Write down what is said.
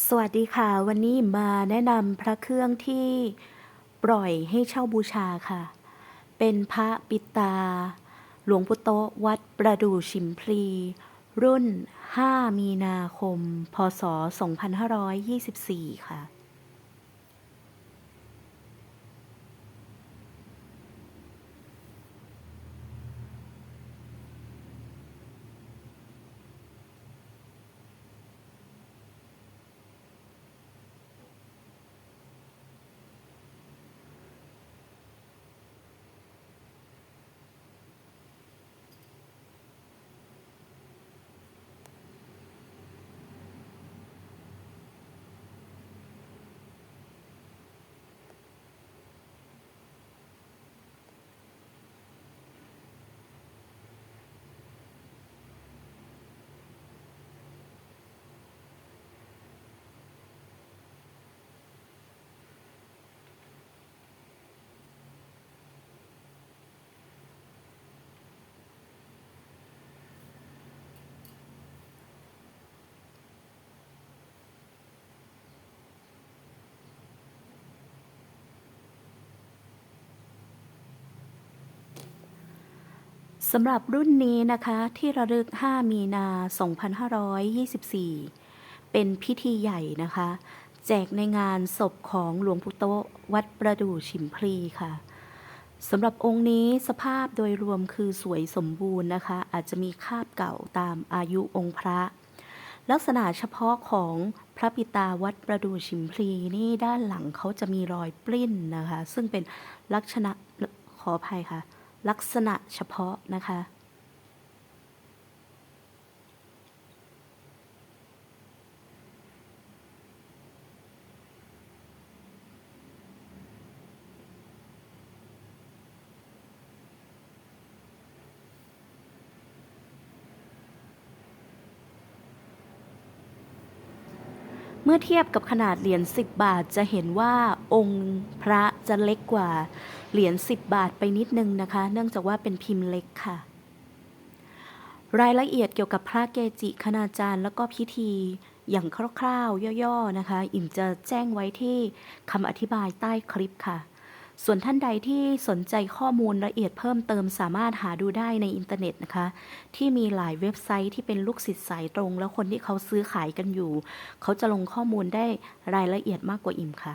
สวัสดีค่ะ วันนี้มาแนะนำพระเครื่องที่ปล่อยให้เช่าบูชาค่ะ เป็นพระปิตา หลวงพุโตวัดประดู่ชิมพลี รุ่น 5 มีนาคม พศ 2524 ค่ะ สำหรับรุ่นนี้นะคะที่ระลึก 5 มีนา 2524 เป็นพิธีใหญ่นะคะ แจกในงานศพของหลวงปู่โตวัดประดู่ฉิมพลีค่ะสำหรับองค์นี้สภาพโดยรวมคือสวยสมบูรณ์นะคะ อาจจะมีคาบเก่าตามอายุองค์พระ ลักษณะเฉพาะของพระปิตาวัดประดู่ฉิมพลีนี่ด้านหลังเขาจะมีรอยปลิ้นนะคะ ซึ่งเป็นลักษณะขออภัยค่ะ ลักษณะเฉพาะนะคะ เมื่อเทียบกับขนาดเหรียญ10 บาทจะเห็นว่าองค์พระจะเล็กกว่า เหรียญ10 บาทไปนิดนึงนะคะ เนื่องจากว่าเป็นพิมพ์เล็กค่ะ รายละเอียดเกี่ยวกับพระเกจิคณาจารย์ แล้วก็พิธีอย่างคร่าวๆ ย่อๆนะคะ อิ่มจะแจ้งไว้ที่คำอธิบายใต้คลิปค่ะ ส่วนท่านใดที่สนใจข้อมูลละเอียดเพิ่มเติมสามารถหาดูได้ในอินเทอร์เน็ตนะคะ ที่มีหลายเว็บไซต์ที่เป็นลูกศิษย์สายตรง แล้วคนที่เขาซื้อขายกันอยู่ เขาจะลงข้อมูลได้รายละเอียดมากกว่าอิ่มค่ะ